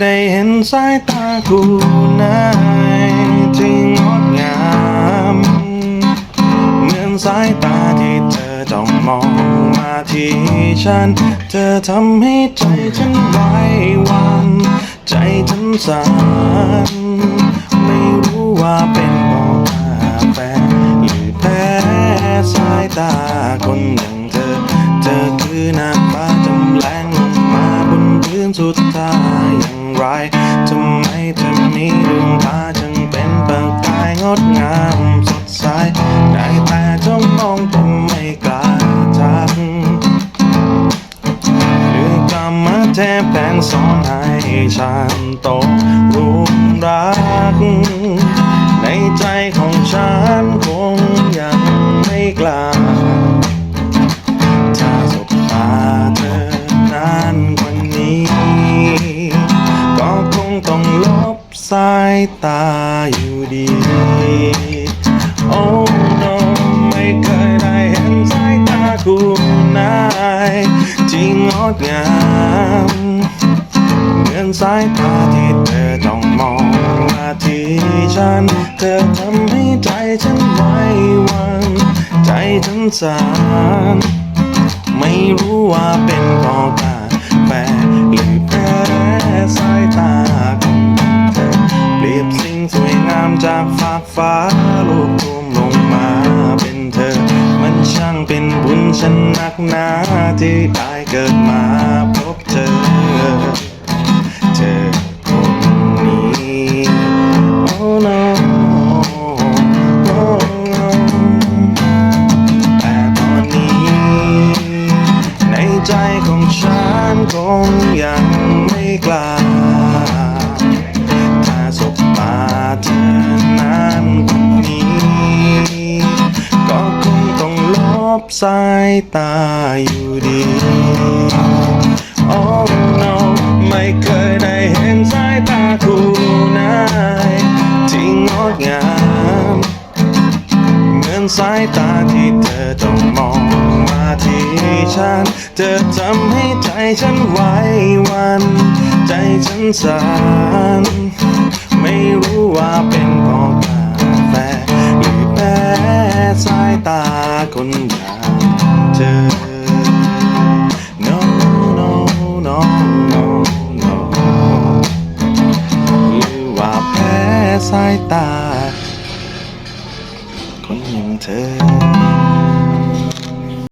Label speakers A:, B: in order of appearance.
A: ได้เห็นสายตาคู่นายที่งดงามเหมือนสายตาที่เธอจ้องมองมาที่ฉัน เธอทำให้ใจฉันไหวหวันใจฉันสั่นไม่รู้ว่าเป็นเพราะกาแฟหรือแพ้สายตาคนอย่างเธอ เธอคือนางฟ้าจำแรงลงมาบนพื้นสุดท้าย ไรทำไมเธอมีดวงตาจึงเป็นประกายงดงามสดใสได้แต่จ้องมองแต่ไม่กล้าทักหรือกรรมเทพแผงสอนให้ฉันตกหลุมรักายตาอยู่ดี โอ้ no ไม่เคยได้เห็นสายตาคู่นายที่งดงามเหมือนสายตาที่เธอจ้องมองมาที่ฉัน เธอทำให้ใจฉันไหวหวันใจฉันสั่นไม่รู้ว่าเป็นเพากฟ้าลูกทุ่มลงมาเป็นเธอ มันช่างเป็นบุญฉันนักหนาที่ได้เกิดมาพบเธอ เธอคนนี้ Oh no Oh no แต่ตอนนี้ ในใจของฉันคงยัง สายตาอยู่ดี Oh no ไม่เคยได้เห็นสายตาคู่นายที่งดงาม เหมือนสายตาที่เธอจ้องมองมาที่ฉัน เธอทำให้ใจฉันไหววัน ใจฉันสั่นไม่รู้ว่าเป็นเพราะกาแฟหรือแพ้สายตาคนใด เจอ no no no no no หรือว่าแพ้สายตา คนอย่างเธอ